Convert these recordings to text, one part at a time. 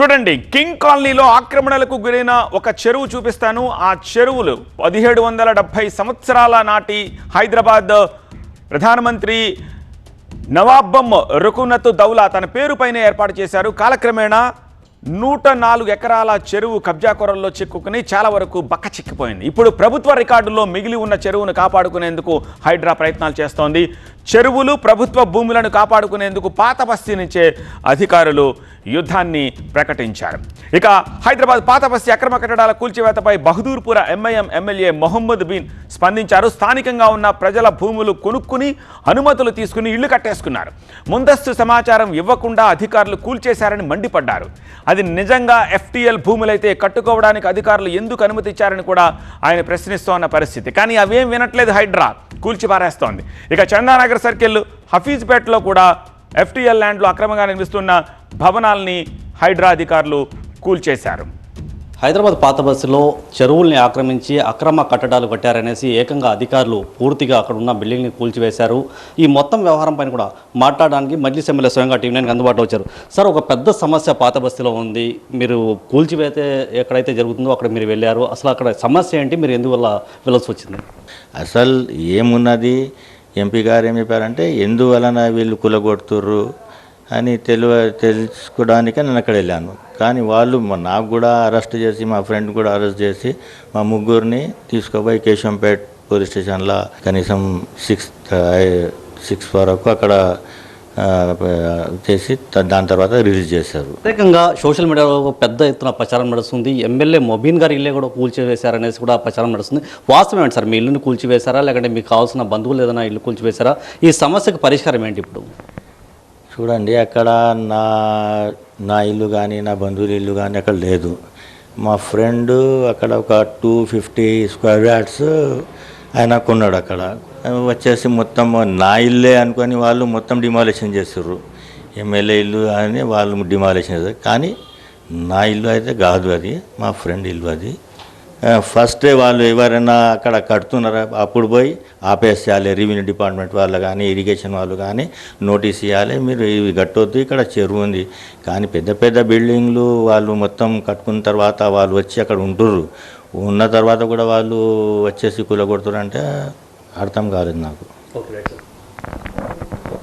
చూడండి కింగ్ కాలనీలో ఆక్రమణలకు గురైన ఒక చెరువు చూపిస్తాను. ఆ చెరువులు పదిహేడు వందల డెబ్భై సంవత్సరాల నాటి హైదరాబాద్ ప్రధానమంత్రి నవాబమ్ రుకునత్ దౌలా తన పేరుపైన ఏర్పాటు చేశారు. కాలక్రమేణా నూట నాలుగు ఎకరాల చెరువు కబ్జా కొరల్లో చిక్కుకుని చాలా వరకు బక్క చిక్కిపోయింది. ఇప్పుడు ప్రభుత్వ రికార్డుల్లో మిగిలి ఉన్న చెరువును కాపాడుకునేందుకు హైడ్రా ప్రయత్నాలు చేస్తోంది. చెరువులు ప్రభుత్వ భూములను కాపాడుకునేందుకు పాత బస్తీ నుంచే అధికారులు యుద్ధాన్ని ప్రకటించారు. ఇక హైదరాబాద్ పాత బస్తీ అక్రమ కట్టడాల కూల్చివేతపై బహదూర్పుర ఎంఐఎం ఎమ్మెల్యే మొహమ్మద్ బిన్ స్పందించారు. స్థానికంగా ఉన్న ప్రజల భూములు కొనుక్కుని అనుమతులు తీసుకుని ఇళ్ళు కట్టేసుకున్నారు. ముందస్తు సమాచారం ఇవ్వకుండా అధికారులు కూల్చేశారని మండిపడ్డారు. అది నిజంగా ఎఫ్టీఎల్ భూములైతే కట్టుకోవడానికి అధికారులు ఎందుకు అనుమతిచ్చారని కూడా ఆయన ప్రశ్నిస్తోన్న పరిస్థితి. కానీ అవేం వినట్లేదు హైడ్రా. కూల్చిపారేస్తోంది. ఇక చందానగర్ సర్కిల్ హఫీజ్పేటలో కూడా ఎఫ్టీఎల్ ల్యాండ్లో అక్రమంగా నిర్మిస్తున్న భవనాల్ని హైడ్రా అధికారులు కూల్చేశారు. హైదరాబాద్ పాత బస్సులో చెరువుల్ని ఆక్రమించి అక్రమ కట్టడాలు కట్టారనేసి ఏకంగా అధికారులు పూర్తిగా అక్కడ ఉన్న బిల్డింగ్ని కూల్చివేశారు. ఈ మొత్తం వ్యవహారం పైన కూడా మాట్లాడడానికి మజ్లిస్ ఎమ్మెల్యే స్వయంగా టీవీ నైన్కి అందుబాటులో వచ్చారు. సార్ ఒక పెద్ద సమస్య పాత బస్తీలో ఉంది. మీరు కూల్చివేతే ఎక్కడైతే జరుగుతుందో అక్కడ మీరు వెళ్ళారు. అసలు అక్కడ సమస్య ఏంటి? మీరు ఎందువల్ల వెళ్ళాల్సి వచ్చింది? అసలు ఏమున్నది? ఎంపీ గారు ఏం చెప్పారంటే ఎందువలన వీళ్ళు కులగొడుతుర్రు? అని తెలివ తెలుసుకోవడానికే నేను అక్కడ వెళ్ళాను. కానీ వాళ్ళు నాకు కూడా అరెస్ట్ చేసి మా ఫ్రెండ్ కూడా అరెస్ట్ చేసి మా ముగ్గురిని తీసుకుపోయి కేశంపేట్ పోలీస్ స్టేషన్లో కనీసం సిక్స్ సిక్స్ వరకు అక్కడ చేసి దాని తర్వాత రిలీజ్ చేశారు. ప్రత్యేకంగా సోషల్ మీడియాలో ఒక పెద్ద ఎత్తున ప్రచారం నడుస్తుంది. ఎమ్మెల్యే మొబీన్ గారి ఇల్లే కూడా కూల్చివేశారనేసి కూడా ప్రచారం నడుస్తుంది. వాస్తవం ఏంటి సార్? మీ ఇల్లుని కూల్చివేశారా? లేకంటే మీకు కావాల్సిన బంధువులు ఏదైనా ఇల్లు కూల్చివేశారా? ఈ సమస్యకు పరిష్కారం ఏంటి ఇప్పుడు? చూడండి అక్కడ నా నా ఇల్లు కానీ నా బంధువుల ఇల్లు కానీ అక్కడ లేదు. మా ఫ్రెండ్ అక్కడ ఒక టూ ఫిఫ్టీ స్క్వేర్ యార్డ్స్ ఆయన కొన్నాడు అక్కడ. వచ్చేసి మొత్తం నా ఇల్లే అనుకొని వాళ్ళు మొత్తం డిమాలిషన్ చేస్తారు ఎమ్మెల్యే ఇల్లు అని వాళ్ళు డిమాలిషన్ చేస్తారు కానీ నా ఇల్లు అయితే కాదు అది మా ఫ్రెండ్ ఇల్లు అది. ఫస్ట్ వాళ్ళు ఎవరైనా అక్కడ కడుతున్నారా అప్పుడు పోయి ఆపేసేయాలి రెవెన్యూ డిపార్ట్మెంట్ వాళ్ళు కానీ ఇరిగేషన్ వాళ్ళు కానీ నోటీస్ ఇవ్వాలి మీరు ఇవి కట్టొద్దు ఇక్కడ చెరువు ఉంది. కానీ పెద్ద పెద్ద బిల్డింగ్లు వాళ్ళు మొత్తం కట్టుకున్న తర్వాత వాళ్ళు వచ్చి అక్కడ ఉంటుర్రు. ఉన్న తర్వాత కూడా వాళ్ళు వచ్చేసి కూలగొడుతున్నారు అంటే అర్థం కాలేదు నాకు.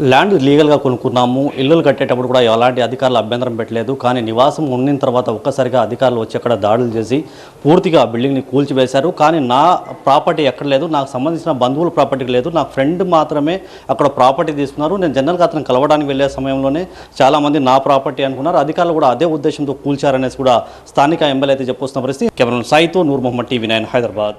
ల్యాండ్ లీగల్గా కొనుక్కున్నాము. ఇల్లులు కట్టేటప్పుడు కూడా ఎలాంటి అధికారులు అభ్యంతరం పెట్టలేదు. కానీ నివాసం ఉండిన తర్వాత ఒక్కసారిగా అధికారులు వచ్చి అక్కడ దాడులు చేసి పూర్తిగా ఆ బిల్డింగ్ని కూల్చివేశారు. కానీ నా ప్రాపర్టీ ఎక్కడ లేదు. నాకు సంబంధించిన బంధువుల ప్రాపర్టీ లేదు. నా ఫ్రెండ్ మాత్రమే అక్కడ ప్రాపర్టీ తీసుకున్నారు. నేను జనరల్గా అతను కలవడానికి వెళ్ళే సమయంలోనే చాలామంది నా ప్రాపర్టీ అనుకున్నారు. అధికారులు కూడా అదే ఉద్దేశంతో కూల్చారనేసి కూడా స్థానిక ఎమ్మెల్యే అయితే చెప్పొస్తున్న పరిస్థితి. కేవలం సాయితో నూర్ మొహమ్మద్ టీవీ నైన్ హైదరాబాద్.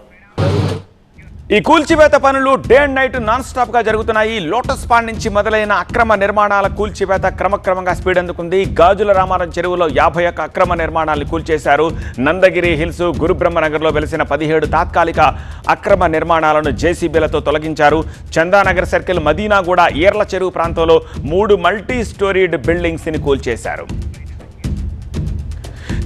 ఈ కూల్చివేత పనులు డే అండ్ నైట్ నాన్ స్టాప్గా జరుగుతున్నాయి. లోటస్ పాండ్ నుంచి మొదలైన అక్రమ నిర్మాణాల కూల్చివేత క్రమక్రమంగా స్పీడ్ అందుకుంది. గాజుల రామారం చెరువులో యాభై ఒక్క అక్రమ నిర్మాణాలను కూల్చేశారు. నందగిరి హిల్స్ గురుబ్రహ్మనగర్లో వెలిసిన పదిహేడు తాత్కాలిక అక్రమ నిర్మాణాలను జేసీబీలతో తొలగించారు. చందానగర్ సర్కిల్ మదీనా కూడా ఈర్ల చెరువు ప్రాంతంలో మూడు మల్టీ స్టోరీడ్ బిల్డింగ్స్ని కూల్చేశారు.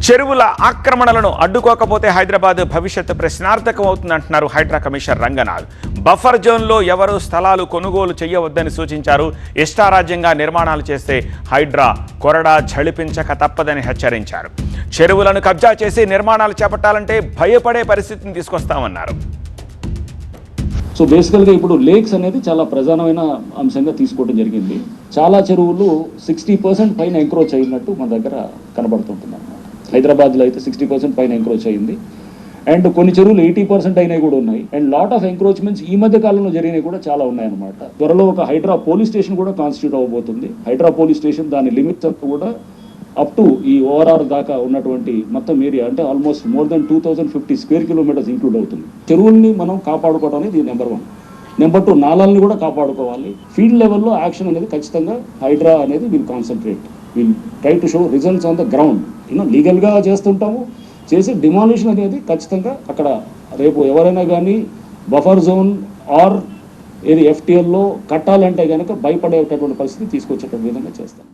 చెరువుల ఆక్రమణలను అడ్డుకోకపోతే హైదరాబాద్ భవిష్యత్తు ప్రశ్నార్థకం అవుతుందంటున్నారు హైడ్రా కమిషనర్ రంగనాథ్. బఫర్ జోన్లో ఎవరు స్థలాలు కొనుగోలు చేయవద్దని సూచించారు. ఇష్టారాజ్యంగా నిర్మాణాలు చేస్తే హైడ్రా కొరడా ఝళిపించక తప్పదని హెచ్చరించారు. చెరువులను కబ్జా చేసి నిర్మాణాలు చేపట్టాలంటే భయపడే పరిస్థితిని తీసుకొస్తామన్నారు. సో బేసికల్గా ఇప్పుడు లేక్స్ అనేది చాలా ప్రధానమైన అంశంగా తీసుకోవడం జరిగింది. చాలా చెరువులు సిక్స్టీ పర్సెంట్ పైన ఎంక్రోచ్ అయినట్టు మన దగ్గర కనబడుతుంటుంది హైదరాబాద్లో అయితే సిక్స్టీ పర్సెంట్ పైన ఎంక్రోచ్ అయింది. అండ్ కొన్ని చెరువులు ఎయిటీ పర్సెంట్ అయినవి కూడా ఉన్నాయి. అండ్ లాట్ ఆఫ్ ఎంక్రోచ్మెంట్స్ ఈ మధ్య కాలంలో జరిగినవి కూడా చాలా ఉన్నాయన్నమాట. త్వరలో ఒక హైడ్రా పోలీస్ స్టేషన్ కూడా కాన్స్టిట్యూట్ అవ్వబోతుంది. హైడ్రా పోలీస్ స్టేషన్ దాని లిమిట్ కూడా అప్ టు ఈ ఓఆర్ఆర్ దాకా ఉన్నటువంటి మొత్తం ఏరియా అంటే almost more than two thousand fifty square kilometres include అవుతుంది. చెరువుల్ని మనం కాపాడుకోవడం అనేది నెంబర్ వన్ నెంబర్ టూ నాళాలని కూడా కాపాడుకోవాలి. ఫీల్డ్ లెవెల్లో యాక్షన్ అనేది ఖచ్చితంగా హైడ్రా అనేది మీరు concentrate will try to show results on the ground. You know లీగల్గా చేస్తుంటాము. చేసి డిమాలిషన్ అనేది ఖచ్చితంగా అక్కడ రేపు ఎవరైనా కానీ బఫర్ జోన్ ఆర్ ఏది ఎఫ్టీఎల్లో కట్టాలంటే కనుక భయపడేటటువంటి పరిస్థితి తీసుకొచ్చేటువంటి విధంగా చేస్తాం.